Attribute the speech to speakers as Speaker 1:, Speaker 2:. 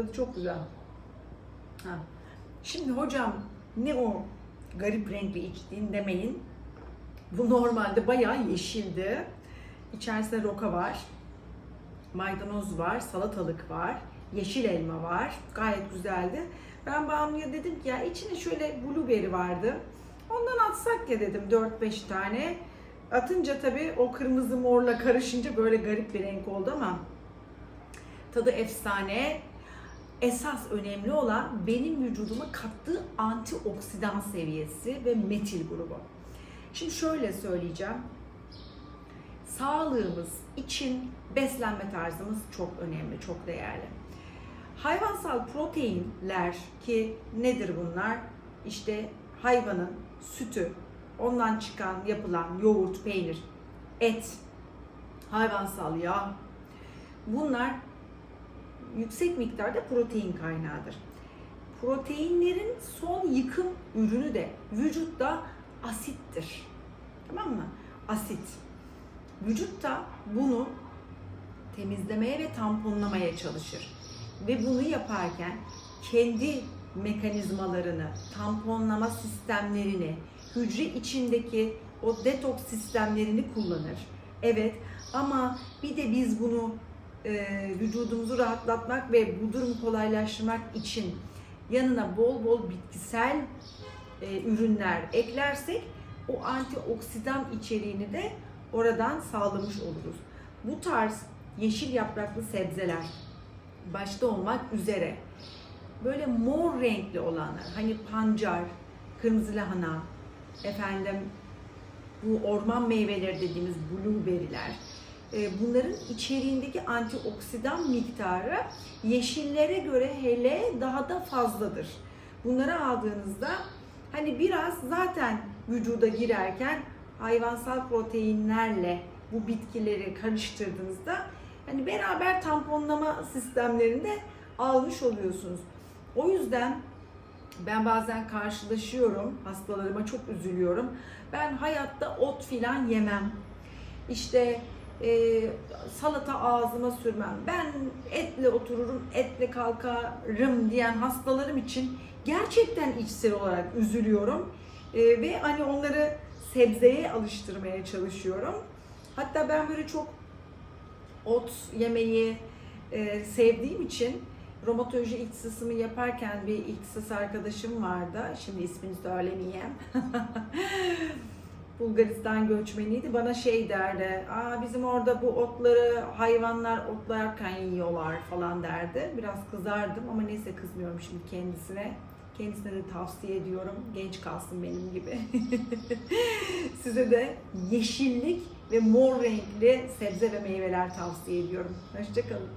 Speaker 1: Tadı çok güzel. Ha. Şimdi hocam ne o garip renkli içtiğin demeyin. Bu normalde bayağı yeşildi. İçerisinde roka var. Maydanoz var, salatalık var, yeşil elma var. Gayet güzeldi. Ben Banu'ya dedim ki ya içine şöyle blueberry vardı. Ondan atsak ya dedim 4-5 tane. Atınca tabii o kırmızı morla karışınca böyle garip bir renk oldu ama tadı efsane. Esas önemli olan benim vücuduma kattığı antioksidan seviyesi ve metil grubu. Şimdi şöyle söyleyeceğim. Sağlığımız için beslenme tarzımız çok önemli, çok değerli. Hayvansal proteinler ki nedir bunlar? İşte hayvanın sütü, ondan çıkan yapılan yoğurt, peynir, et, hayvansal yağ. Bunlar yüksek miktarda protein kaynağıdır. Proteinlerin son yıkım ürünü de vücutta asittir. Tamam mı? Asit. Vücut da bunu temizlemeye ve tamponlamaya çalışır. Ve bunu yaparken kendi mekanizmalarını, tamponlama sistemlerini, hücre içindeki o detoks sistemlerini kullanır. Evet ama bir de biz bunu e, vücudumuzu rahatlatmak ve bu durumu kolaylaştırmak için yanına bol bol bitkisel e, ürünler eklersek o antioksidan içeriğini de oradan sağlamış oluruz. Bu tarz yeşil yapraklı sebzeler başta olmak üzere böyle mor renkli olanlar hani pancar, kırmızı lahana, efendim bu orman meyveleri dediğimiz blueberry'ler bunların içeriğindeki antioksidan miktarı yeşillere göre hele daha da fazladır. Bunları aldığınızda hani biraz zaten vücuda girerken hayvansal proteinlerle bu bitkileri karıştırdığınızda hani beraber tamponlama sistemlerinde almış oluyorsunuz. O yüzden ben bazen karşılaşıyorum, hastalarıma çok üzülüyorum. Ben hayatta ot filan yemem. İşte e, salata ağzıma sürmem. Ben etle otururum, etle kalkarım diyen hastalarım için gerçekten içsel olarak üzülüyorum. E, ve hani onları sebzeye alıştırmaya çalışıyorum. Hatta ben böyle çok ot yemeyi e, sevdiğim için romatoloji ihtisasımı yaparken bir ihtisas arkadaşım vardı. Şimdi ismini söylemeyeyim. Bulgaristan göçmeniydi. Bana şey derdi. Aa bizim orada bu otları hayvanlar otlarken yiyorlar falan derdi. Biraz kızardım ama neyse kızmıyorum şimdi kendisine. Kendisine de tavsiye ediyorum. Genç kalsın benim gibi. Size de yeşillik ve mor renkli sebze ve meyveler tavsiye ediyorum. Hoşçakalın.